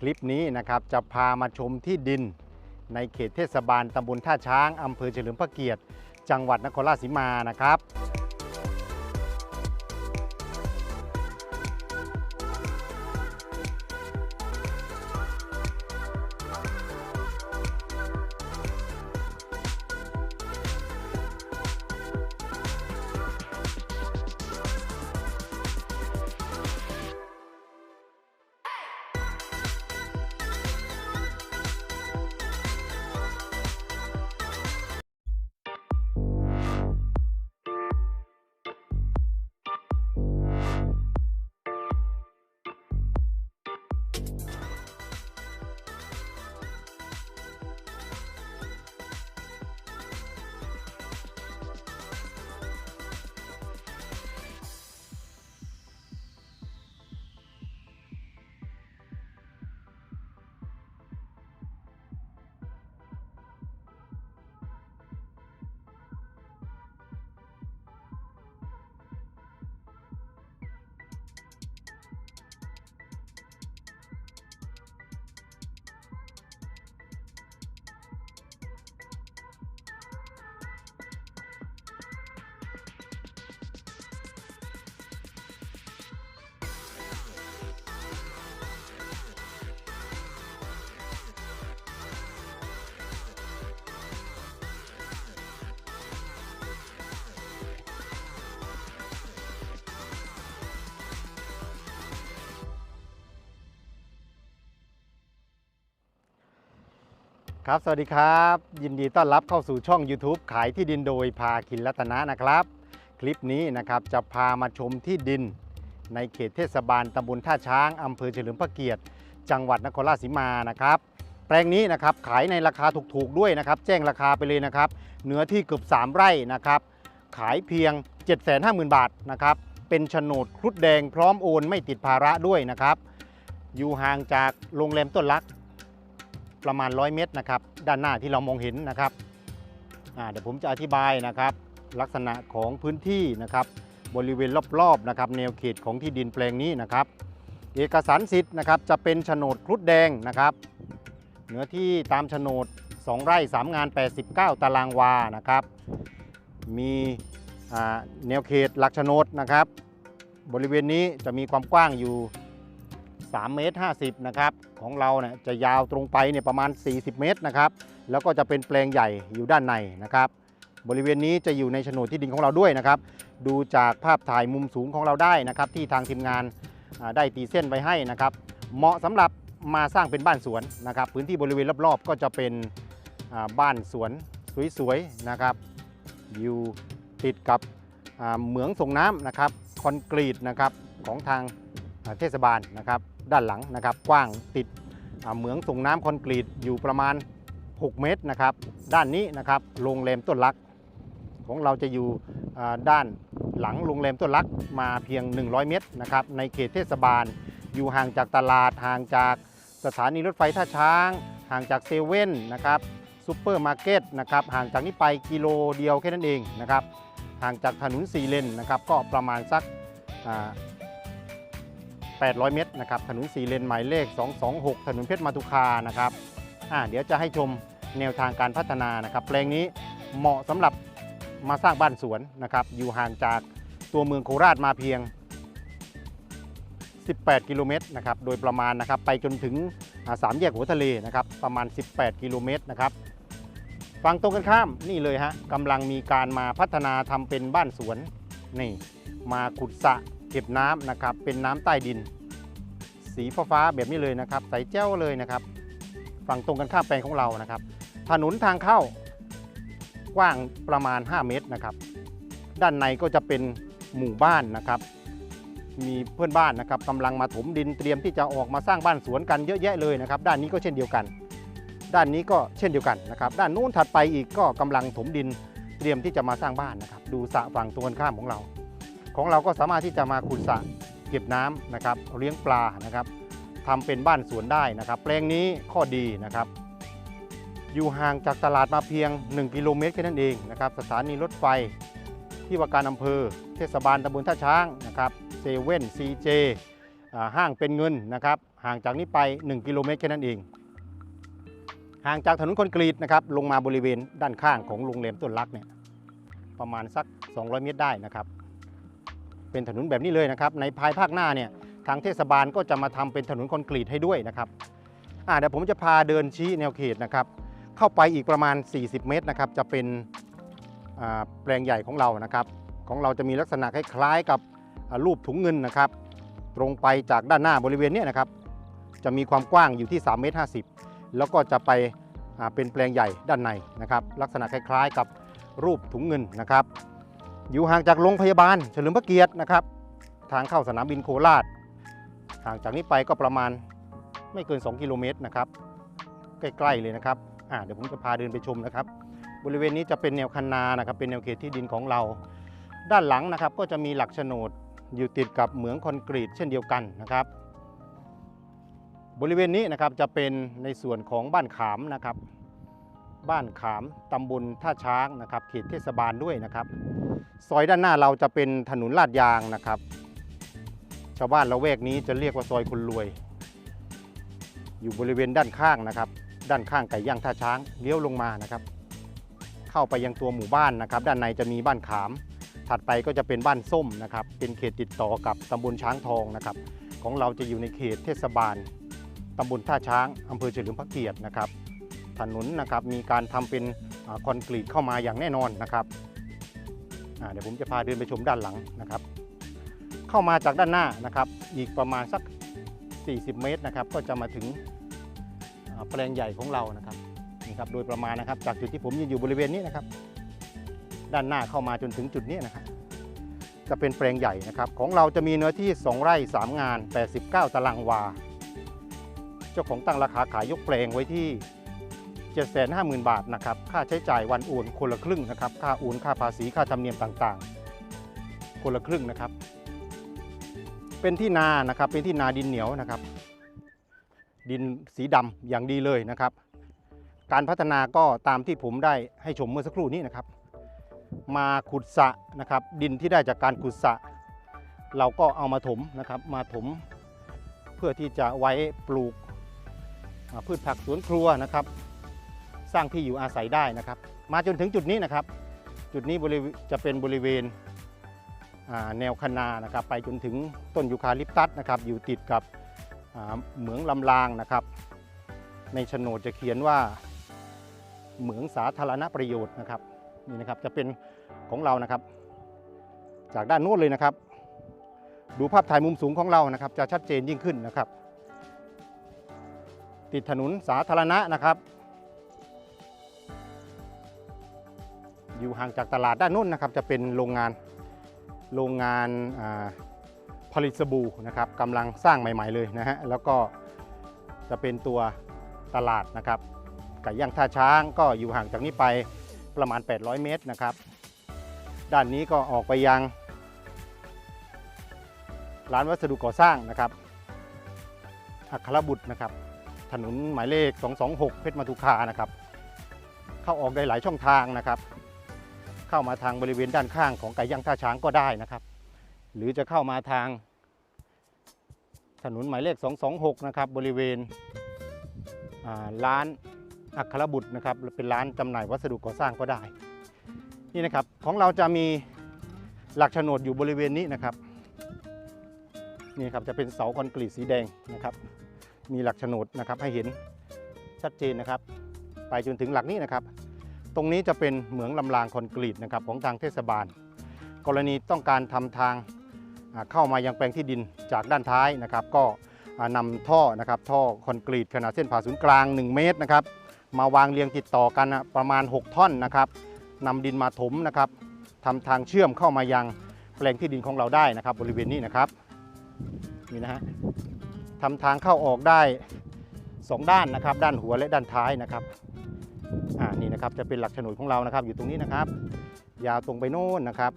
คลิปนี้นะครับจะพามาชมที่ดิน ในเขตเทศบาลตำบลท่าช้างอำเภอเฉลิมพระเกียรติ จังหวัดนครราชสีมานะครับ ครับ สวัสดีครับ ยินดีต้อนรับเข้าสู่ช่อง YouTube ขายที่ดินโดยพาคินรัตนะนะครับ คลิปนี้นะครับจะพามาชมที่ดิน ในเขตเทศบาลตำบลท่าช้างอำเภอเฉลิมพระเกียรติ จังหวัดนครราชสีมานะครับ แปลงนี้นะครับขายในราคาถูกๆด้วยนะครับ แจ้งราคาไปเลยนะครับเนื้อที่เกือบ 3 ไร่นะครับ ขายเพียง 750,000 บาทนะครับเป็นโฉนดครุฑแดงพร้อมโอนไม่ติดภาระด้วยนะครับ อยู่ห่างจากโรงแรมต้นลัก ประมาณ 100 เมตรนะครับ ด้านหน้าที่เรามองเห็นนะครับเดี๋ยวผมจะอธิบายนะครับ ลักษณะของพื้นที่นะครับ บริเวณรอบๆนะครับ แนวเขตของที่ดินแปลงนี้นะครับ เอกสารสิทธิ์นะครับจะเป็นโฉนดครุฑแดงนะครับเนื้อที่ตามโฉนด 2 ไร่ 3 งาน 89 ตารางวานะครับ มีแนวเขตหลักโฉนดนะครับ บริเวณนี้จะมีความกว้างอยู่ 3เมตร50นะครับของเราเนี่ยจะยาวตรงไปเนี่ยประมาณ 40 เมตรนะครับแล้วก็จะเป็นแปลงใหญ่อยู่ด้านในนะครับบริเวณนี้จะอยู่ในโฉนดที่ดินของเราด้วยนะครับดูจากภาพถ่ายมุมสูงของเราได้นะครับที่ทางทีมงานได้ตีเส้นไว้ให้นะครับเหมาะสำหรับมาสร้างเป็นบ้านสวนนะครับพื้นที่บริเวณรอบๆ ก็จะเป็นบ้านสวนสวยๆนะครับอยู่ติดกับเหมืองส่งน้ำนะครับคอนกรีตนะครับของทางเทศบาลนะครับ ด้านหลังนะครับ กว้างติดเหมืองส่งน้ำคอนกรีตอยู่ประมาณ 6 เมตรนะครับ ด้านนี้นะครับโรงแรมต้นลัก ของเราจะอยู่ด้านหลังโรงแรมต้นลักมาเพียง 100 เมตรนะครับในเขตเทศบาล อยู่ห่างจากตลาดห่างจากสถานีรถไฟท่าช้าง ห่างจากเซเว่นนะครับซูเปอร์มาร์เก็ตนะครับห่างจากนี้ไปกิโลเดียวแค่นั้นเองนะครับห่างจากถนนสี่เลนนะครับก็ประมาณสัก 800 เมตรนะครับถนนสีเลนหมายเลข 226 ถนนเพชรมาตุคานะครับอ่าเดี๋ยวจะให้ชมแนวทางการพัฒนานะครับ แปลงนี้เหมาะสำหรับมาสร้างบ้านสวนนะครับ อยู่ห่างจากตัวเมืองโคราชมาเพียง 18 กิโลเมตรนะครับ โดยประมาณนะครับ ไปจนถึงสามแยกหัวทะเลนะครับ ประมาณ 18 กิโลเมตรนะครับ ฝั่งตรงกันข้ามนี่เลยฮะกำลังมีการมาพัฒนาทำเป็นบ้านสวนนี่ มาขุดสระ ก็บน้ำนะครับ เป็นน้ำใต้ดิน สีฟ้าๆแบบนี้เลยนะครับ ใสแจ้วเลยนะครับ ฝั่งตรงกันข้ามแปลงของเรานะครับ ถนนทางเข้ากว้างประมาณ 5 เมตรนะครับ ด้านในก็จะเป็นหมู่บ้านนะครับ มีเพื่อนบ้านนะครับกำลังมาถมดินเตรียมที่จะออกมาสร้างบ้านสวนกันเยอะแยะเลยนะครับ ด้านนี้ก็เช่นเดียวกัน ด้านนี้ก็เช่นเดียวกันนะครับ ด้านนู้นถัดไปอีกก็กำลังถมดินเตรียมที่จะมาสร้างบ้านนะครับ ดูสระฝั่งตรงกันข้ามของเรา ของเราก็สามารถที่จะมาขุดสระเก็บน้ำนะครับเลี้ยงปลานะครับทำเป็นบ้านสวนได้นะครับ แปลงนี้ข้อดีนะครับ อยู่ห่างจากตลาดมาเพียง 1 กิโลเมตรแค่นั้นเองนะครับ สถานีรถไฟที่ว่าการอำเภอ เทศบาลตำบลท่าช้างนะครับเซเว่นซีเจห้างเป็นเงินนะครับ ห่างจากนี้ไป 1 กิโลเมตรแค่นั้นเอง ห่างจากถนนคอนกรีตนะครับลงมาบริเวณด้านข้างของโรงแรมต้นรักเนี่ยประมาณสัก 200 เมตรได้นะครับ เป็นถนนแบบนี้เลยนะครับ ในภายภาคหน้าเนี่ยทางเทศบาลก็จะมาทำเป็นถนนคอนกรีตให้ด้วยนะครับอ่าเดี๋ยวผมจะพาเดินชี้แนวเขตนะครับ เข้าไปอีกประมาณ 40 เมตรนะครับ จะเป็นแปลงใหญ่ของเรานะครับ ของเราจะมีลักษณะคล้ายๆกับรูปถุงเงินนะครับ ตรงไปจากด้านหน้าบริเวณนี้นะครับ จะมีความกว้างอยู่ที่3เมตร50 แล้วก็จะไปเป็นแปลงใหญ่ด้านในนะครับ ลักษณะคล้ายๆกับรูปถุงเงินนะครับ อยู่ห่างจากโรงพยาบาลเฉลิมพระเกียรตินะครับ ทางเข้าสนามบินโคราช ห่างจากนี้ไปก็ประมาณไม่เกิน 2 กิโลเมตรนะครับ ใกล้ๆเลยนะครับอ่าเดี๋ยวผมจะพาเดินไปชมนะครับ บริเวณนี้จะเป็นแนวคันนานะครับ เป็นแนวเขตที่ดินของเรา ด้านหลังนะครับก็จะมีหลักโฉนดอยู่ติดกับเหมืองคอนกรีตเช่นเดียวกันนะครับ บริเวณนี้นะครับจะเป็นในส่วนของบ้านขามนะครับ บ้านขามตำบลท่าช้างนะครับ เขตเทศบาลด้วยนะครับ ซอยด้านหน้าเราจะเป็นถนนลาดยางนะครับ ชาวบ้านละแวกนี้จะเรียกว่าซอยคนรวย อยู่บริเวณด้านข้างนะครับ ด้านข้างไก่ย่างท่าช้างเลี้ยวลงมานะครับ เข้าไปยังตัวหมู่บ้านนะครับ ด้านในจะมีบ้านขาม ถัดไปก็จะเป็นบ้านส้มนะครับ เป็นเขตติดต่อกับตำบลช้างทองนะครับ ของเราจะอยู่ในเขตเทศบาลตำบลท่าช้างอำเภอเฉลิมพระเกียรตินะครับ ถนนนะครับมีการทำเป็นคอนกรีตเข้ามาอย่างแน่นอนนะครับ เดี๋ยวผมจะพาเดินไปชมด้านหลังนะครับ เข้ามาจากด้านหน้านะครับ อีกประมาณสัก 40 เมตรนะครับ ก็จะมาถึงแปลงใหญ่ของเรานะครับนี่ครับโดยประมาณนะครับ จากจุดที่ผมยืนอยู่บริเวณนี้นะครับ ด้านหน้าเข้ามาจนถึงจุดนี้นะครับ จะเป็นแปลงใหญ่นะครับ ของเราจะมีเนื้อที่ 2 ไร่ 3 งาน 89 ตารางวา เจ้าของตั้งราคาขายยกแปลงไว้ที่ 750,000 บาทนะครับค่าใช้จ่ายวันโอนคนละครึ่งนะครับ ค่าโอนค่าภาษีค่าธรรมเนียมต่างๆ คนละครึ่งนะครับ เป็นที่นานะครับเป็นที่นาดินเหนียวนะครับ ดินสีดำอย่างดีเลยนะครับ การพัฒนาก็ตามที่ผมได้ให้ชมเมื่อสักครู่นี้นะครับ มาขุดสะนะครับ ดินที่ได้จากการขุดสะเราก็เอามาถมนะครับมาถม เพื่อที่จะไว้ปลูกพืชผักสวนครัวนะครับ ร้างที่อยู่อาศัยได้นะครับ มาจนถึงจุดนี้นะครับ จุดนี้บริจะเป็นบริเวณแนวคะนานะครับ ไปจนถึงต้นยูคาลิปตัสนะครับ อยู่ติดกับเหมืองลำลางนะครับ ในโฉนดจะเขียนว่าเหมืองสาธารณประโยชน์นะครับนี่นะครับจะเป็นของเรานะครับ จากด้านโน้นเลยนะครับ ดูภาพถ่ายมุมสูงของเรานะครับ จะชัดเจนยิ่งขึ้นนะครับ ติดถนนสาธารณะนะครับ อยู่ห่างจากตลาดด้านนู้นนะครับจะเป็นโรงงานโรงงานผลิตสบู่นะครับกำลังสร้างใหม่ ๆเลยนะฮะแล้วก็จะเป็นตัวตลาดนะครับไก่ย่างท่าช้างก็อยู่ห่างจากนี้ไปประมาณ 800 เมตรนะครับ ด้านนี้ก็ออกไปยัง ร้านวัสดุก่อสร้างนะครับอัครบุตรนะครับ ถนนหมายเลข 226 เพชรมาทุคานะครับ เข้าออกได้หลายช่องทางนะครับ เข้ามาทางบริเวณด้านข้างของไก่ย่างท่าช้างก็ได้นะครับ หรือจะเข้ามาทางถนนหมายเลข 226 นะครับ บริเวณร้านอัครบุตรนะครับ เป็นร้านจำหน่ายวัสดุก่อสร้างก็ได้ นี่นะครับ ของเราจะมีหลักโฉนดอยู่บริเวณนี้นะครับ นี่ครับ จะเป็นเสาคอนกรีตสีแดงนะครับ มีหลักโฉนดนะครับให้เห็นชัดเจนนะครับ ไปจนถึงหลักนี้นะครับ ตรงนี้จะเป็นเหมืองลำรางคอนกรีตนะครับของทางเทศบาล กรณีต้องการทำทางเข้ามายังแปลงที่ดินจากด้านท้ายนะครับ ก็อ่านำท่อนะครับท่อคอนกรีตขนาดเส้นผ่าศูนย์กลาง 1 เมตรนะครับมาวางเรียงติดต่อกันประมาณ 6 ท่อนนะครับนำดินมาถมนะครับทำทางเชื่อมเข้ามายังแปลงที่ดินของเราได้นะครับ บริเวณนี้นะครับนี่นะฮะทำทางเข้าออกได้ 2 ด้านนะครับ ด้านหัวและด้านท้ายนะครับ อ่านี่นะครับจะเป็นหลักฉนดของเรานะครับ อยู่ตรงนี้นะครับ ยาวตรงไปโน่นนะครับ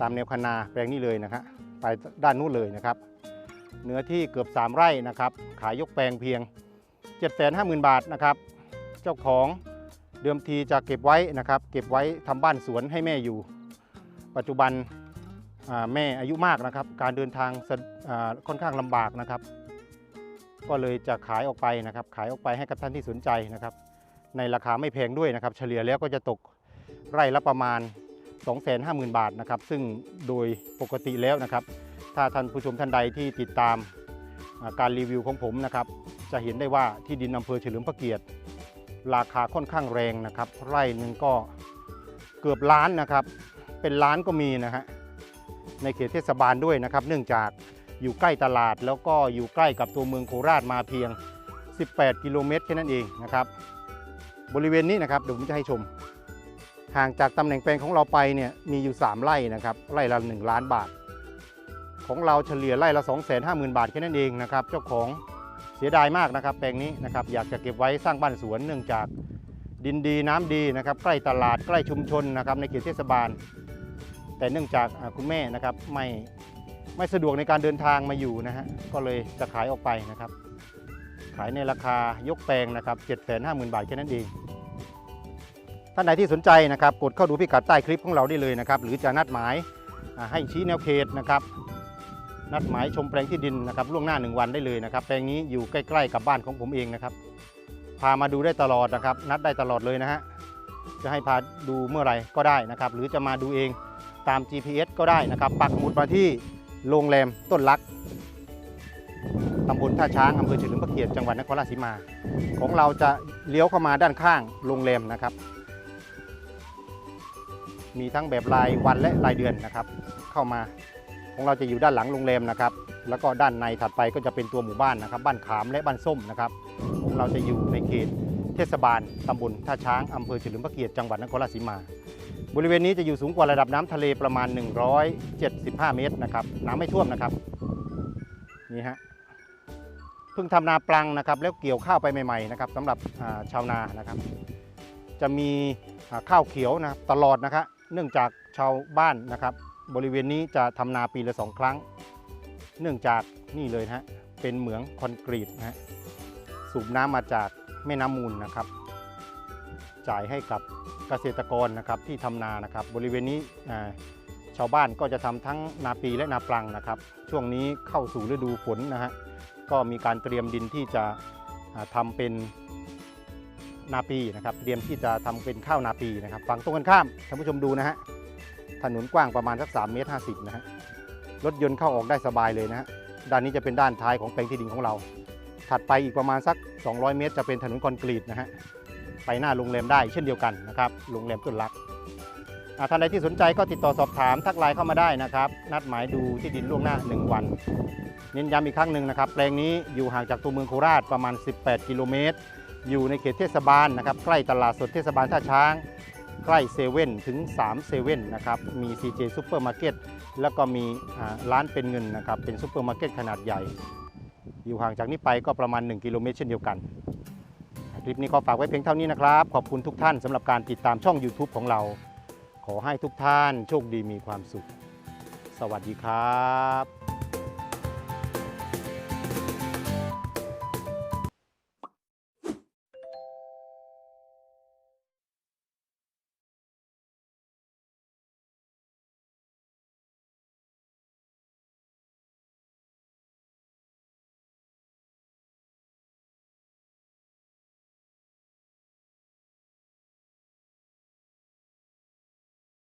ตามแนวคนาแปลงนี้เลยนะครับไปด้านนู้นเลยนะครับ เนื้อที่เกือบ 3 ไร่นะครับ ขายยกแปลงเพียง 750,000 บาทนะครับ เจ้าของเดิมทีจะเก็บไว้นะครับ เก็บไว้ทำบ้านสวนให้แม่อยู่ ปัจจุบันแม่อายุมากนะครับ การเดินทางค่อนข้างลำบากนะครับ ก็เลยจะขายออกไปนะครับ ขายออกไปให้กับท่านที่สนใจนะครับ ในราคาไม่แพงด้วยนะครับ เฉลี่ยแล้วก็จะตกไร่ละประมาณ 250,000 บาทนะครับ ซึ่งโดยปกติแล้วนะครับ ถ้าท่านผู้ชมท่านใดที่ติดตามการรีวิวของผมนะครับ จะเห็นได้ว่าที่ดินอำเภอเฉลิมพระเกียรติ ราคาค่อนข้างแรงนะครับ ไร่หนึ่งก็เกือบล้านนะครับ เป็นล้านก็มีนะฮะในเขตเทศบาลด้วยนะครับ เนื่องจากอยู่ใกล้ตลาดแล้วก็อยู่ใกล้กับตัวเมืองโคราชมาเพียง 18 กิโลเมตรแค่นั้นเองนะครับ บริเวณนี้นะครับเดี๋ยวผมจะให้ชม ห่างจากตำแหน่งแปลงของเราไปเนี่ยมีอยู่ 3 ไร่นะครับไร่ละ 1 ล้านบาท ของเราเฉลี่ยไร่ละ 250,000 บาทแค่นั้นเองนะครับเจ้าของเสียดายมากนะครับ แปลงนี้นะครับอยากจะเก็บไว้สร้างบ้านสวนเนื่องจากดินดีน้ำดีนะครับใกล้ตลาดใกล้ชุมชนนะครับในเขตเทศบาล แต่เนื่องจากคุณแม่นะครับไม่ไม่สะดวกในการเดินทางมาอยู่นะฮะก็เลยจะขายออกไปนะครับ ขายในราคายกแปลงนะครับ750,000 บาทแค่นั้นเอง ท่านใดที่สนใจนะครับกดเข้าดูพิกัดใต้คลิปของเราได้เลยนะครับหรือจะนัดหมายให้ชี้แนวเขตนะครับนัดหมายชมแปลงที่ดินนะครับล่วงหน้า 1 วันได้เลยนะครับแปลงนี้อยู่ใกล้ ๆ กับบ้านของผมเองนะครับ พามาดูได้ตลอดนะครับ นัดได้ตลอดเลยนะฮะจะให้พาดูเมื่อไหร่ก็ได้นะครับ หรือจะมาดูเองตาม GPS ก็ได้นะครับ ปักหมุดมาที่โรงแรมต้นลักตำบลท่าช้างอำเภอเฉลิมพระเกียรติจังหวัดนครราชสีมา ของเราจะเลี้ยวเข้ามาด้านข้างโรงแรมนะครับ มีทั้งแบบรายวันและรายเดือนนะครับ เข้ามาของเราจะอยู่ด้านหลังโรงแรมนะครับ แล้วก็ด้านในถัดไปก็จะเป็นตัวหมู่บ้านนะครับ บ้านขามและบ้านส้มนะครับของเราจะอยู่ในเขตเทศบาลตำบลท่าช้างอำเภอเฉลิมพระเกียรติจังหวัดนครราชสีมา บริเวณนี้จะอยู่สูงกว่าระดับน้ำทะเลประมาณ 175 เมตรนะครับน้ำไม่ท่วมนะครับนี่ฮะเพิ่งทำนาปลังนะครับ แล้วเกี่ยวข้าวไปใหม่ๆนะครับสำหรับชาวนานะครับ จะมีข้าวเขียวนะตลอดนะครับ เนื่องจากชาวบ้านนะครับ บริเวณนี้จะทำนาปีละสองครั้ง เนื่องจากนี่เลยนะฮะเป็นเหมืองคอนกรีตนะฮะสูบน้ำมาจากแม่น้ำมูลนะครับ จ่ายให้กับเกษตรกรนะครับที่ทำนานะครับ บริเวณนี้ชาวบ้านก็จะทำทั้งนาปีและนาปลังนะครับ ช่วงนี้เข้าสู่ฤดูฝนนะฮะก็มีการเตรียมดินที่จะอ่าทำเป็น นาปีนะครับเตรียมที่จะทำเป็นข้าวนาปีนะครับฝั่งตรงกันข้ามท่านผู้ชมดูนะฮะถนนกว้างประมาณสัก3เมตร50นะฮะรถยนต์เข้าออกได้สบายเลยนะฮะด้านนี้จะเป็นด้านท้ายของแปลงที่ดินของเรา ถัดไปอีกประมาณสัก 200 เมตร จะเป็นถนนคอนกรีตนะฮะไปหน้าโรงแรมได้เช่นเดียวกันนะครับโรงแรมต้นรักอ่าท่านใดที่สนใจก็ติดต่อสอบถามทักไลน์เข้ามาได้นะครับ นัดหมายดูที่ดินล่วงหน้า 1 วัน เน้นย้ำอีกครั้งหนึ่งนะครับ แปลงนี้อยู่ห่างจากตัวเมืองโคราชประมาณ 18 กิโลเมตร อยู่ในเขตเทศบาลนะครับ ใกล้ตลาดสดเทศบาลท่าช้าง ใกล้เซเว่นถึง3เซเว่นนะครับ มี CJ ซูเปอร์มาร์เก็ตแล้วก็มีร้านเป็นเงินนะครับ เป็นซูเปอร์มาร์เก็ตขนาดใหญ่ อยู่ห่างจากนี้ไปก็ประมาณ 1 กิโลเมตรเช่นเดียวกัน คลิปนี้ก็ฝากไว้เพียงเท่านี้นะครับ ขอบคุณทุกท่านสำหรับการติดตามช่อง YouTube ของเรา ขอให้ทุกท่านโชคดีมีความสุข สวัสดีครับ